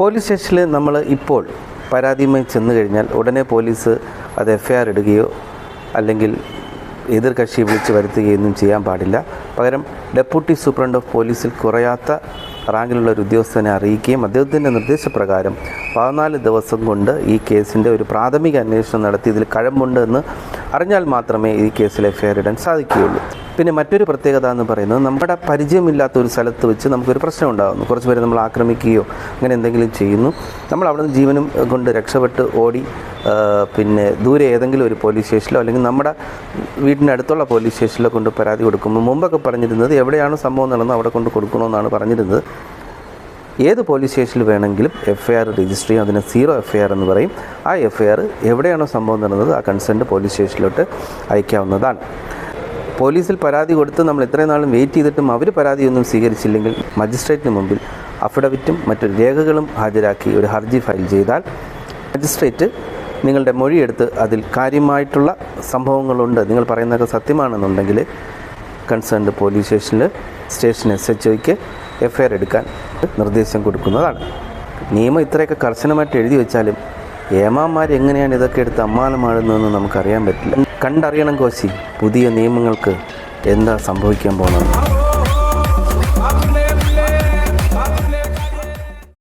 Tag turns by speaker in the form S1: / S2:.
S1: Police സ്റ്റേഷനിൽ നമ്മൾ ഇപ്പോൾ പരാതിയുമായി ചെന്ന് കഴിഞ്ഞാൽ ഉടനെ പോലീസ് അത് എഫ്ഐആർ ഇടുകയോ അല്ലെങ്കിൽ എതിർ കക്ഷി വിളിച്ച് വരുത്തുകയൊന്നും ചെയ്യാൻ പാടില്ല. പകരം ഡെപ്യൂട്ടി സൂപ്രണ്ട് ഓഫ് പോലീസിൽ കുറയാത്ത റാങ്കിലുള്ള ഒരു ഉദ്യോഗസ്ഥനെ അറിയിക്കുകയും അദ്ദേഹത്തിന്റെ നിർദ്ദേശപ്രകാരം പതിനാല് ദിവസം കൊണ്ട് ഈ കേസിന്റെ ഒരു പ്രാഥമിക അന്വേഷണം നടത്തി. ഇതിൽ കഴമ്പുണ്ട് എന്ന് അറിഞ്ഞാൽ മാത്രമേ ഈ കേസിൽ എഫ് ഐ ഇടാൻ സാധിക്കുകയുള്ളൂ. പിന്നെ മറ്റൊരു പ്രത്യേകത എന്ന് പറയുന്നത് നമ്മുടെ പരിചയമില്ലാത്ത ഒരു സ്ഥലത്ത് വെച്ച് നമുക്കൊരു പ്രശ്നം ഉണ്ടാകുന്നു. കുറച്ച് പേര് നമ്മൾ ആക്രമിക്കുകയോ അങ്ങനെ എന്തെങ്കിലും ചെയ്യുന്നു. നമ്മൾ അവിടെ നിന്ന് ജീവനും കൊണ്ട് രക്ഷപ്പെട്ട് ഓടി പിന്നെ ദൂരെ ഏതെങ്കിലും ഒരു പോലീസ് സ്റ്റേഷനിലോ അല്ലെങ്കിൽ നമ്മുടെ വീടിന്റെ അടുത്തുള്ള പോലീസ് സ്റ്റേഷനിലോ കൊണ്ട് പരാതി കൊടുക്കുമ്പോൾ മുമ്പൊക്കെ പറഞ്ഞിരുന്നത് എവിടെയാണ് സംഭവം നടന്നത് അവിടെ കൊണ്ട് കൊടുക്കണമെന്നാണ് പറഞ്ഞിരുന്നത്. ഏത് പോലീസ് സ്റ്റേഷനിൽ വേണമെങ്കിലും എഫ് ഐ ആർ രജിസ്റ്റർ ചെയ്യും. അതിന് സീറോ എഫ് ഐ ആർ എന്ന് പറയും. ആ എഫ് ഐ ആർ എവിടെയാണോ സംഭവം നടന്നത് ആ കൺസേൺഡ് പോലീസ് സ്റ്റേഷനിലോട്ട് അയക്കാവുന്നതാണ്. പോലീസിൽ പരാതി കൊടുത്ത് നമ്മൾ ഇത്രയും നാളും വെയിറ്റ് ചെയ്തിട്ടും അവർ പരാതിയൊന്നും സ്വീകരിച്ചില്ലെങ്കിൽ മജിസ്ട്രേറ്റിന് മുമ്പിൽ അഫിഡവിറ്റും മറ്റു രേഖകളും ഹാജരാക്കി ഒരു ഹർജി ഫയൽ ചെയ്താൽ മജിസ്ട്രേറ്റ് നിങ്ങളുടെ മൊഴിയെടുത്ത് അതിൽ കാര്യമായിട്ടുള്ള സംഭവങ്ങളുണ്ട്. നിങ്ങൾ പറയുന്നതൊക്കെ സത്യമാണെന്നുണ്ടെങ്കിൽ കൺസേൺഡ് പോലീസ് സ്റ്റേഷനിൽ സ്റ്റേഷൻ എസ് എച്ച് ഒയ്ക്ക് എഫ്ഐആർ എടുക്കാൻ നിർദ്ദേശം കൊടുക്കുന്നതാണ്. നിയമം ഇത്രയൊക്കെ കർശനമായിട്ട് എഴുതി വെച്ചാലും ഏമാന്മാർ എങ്ങനെയാണ് ഇതൊക്കെ എടുത്ത് അമ്മാനമാടുന്നതെന്ന് നമുക്കറിയാൻ പറ്റില്ല. കണ്ടറിയണം കോശി പുതിയ നിയമങ്ങൾക്ക് എന്താ സംഭവിക്കാൻ പോകുന്നത്?